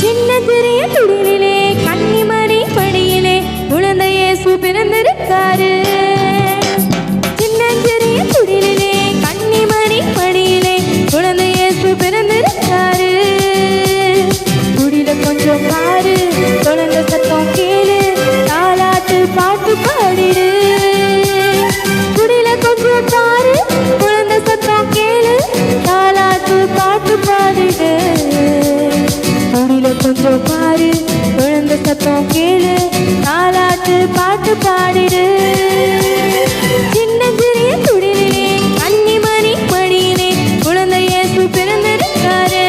சின்ன திரைய துடின சத்தம் கேளு நாலாட்டு பாட்டு பாடிடு. சின்ன சிறிய துடிலே அன்னி மணி மணியிலே குழந்தை இயேசு பிறந்திருக்காரு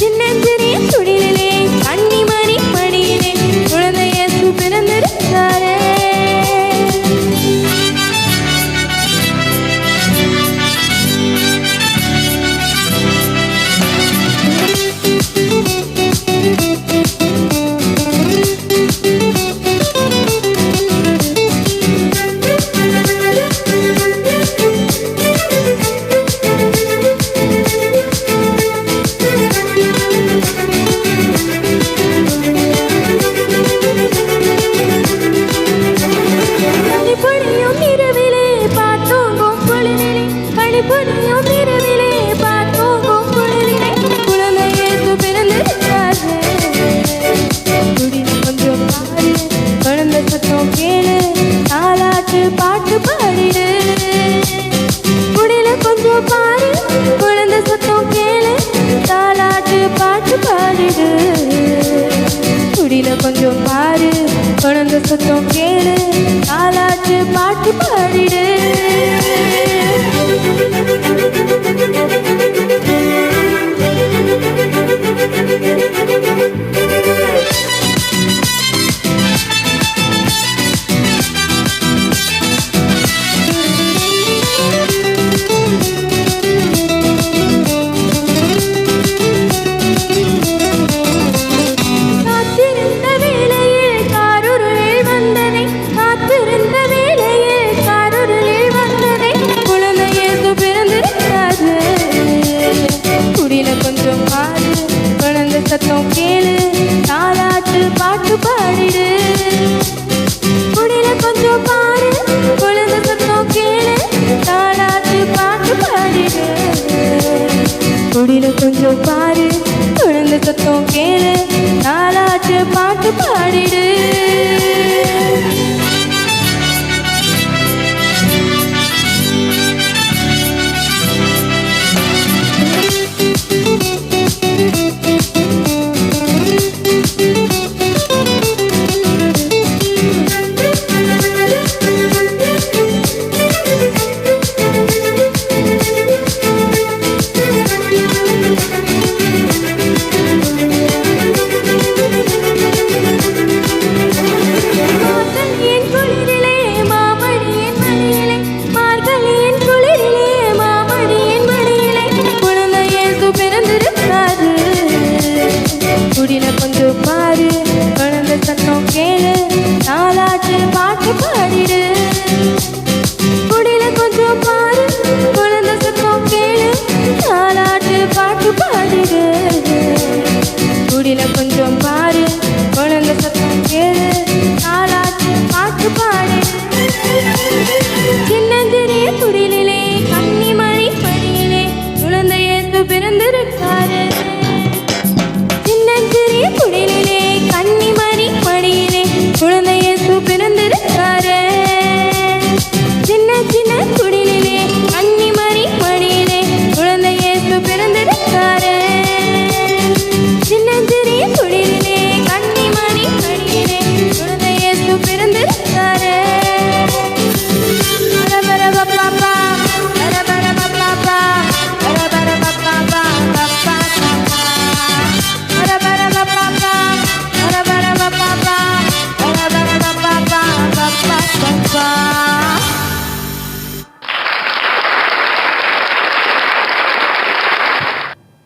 சின்ன சிறிய துடிலே அன்னி மணி மணியிலே குழந்தை இயேசு பிறந்திருக்காரு கொஞ்சம் பாரு குழந்தை சுத்தம்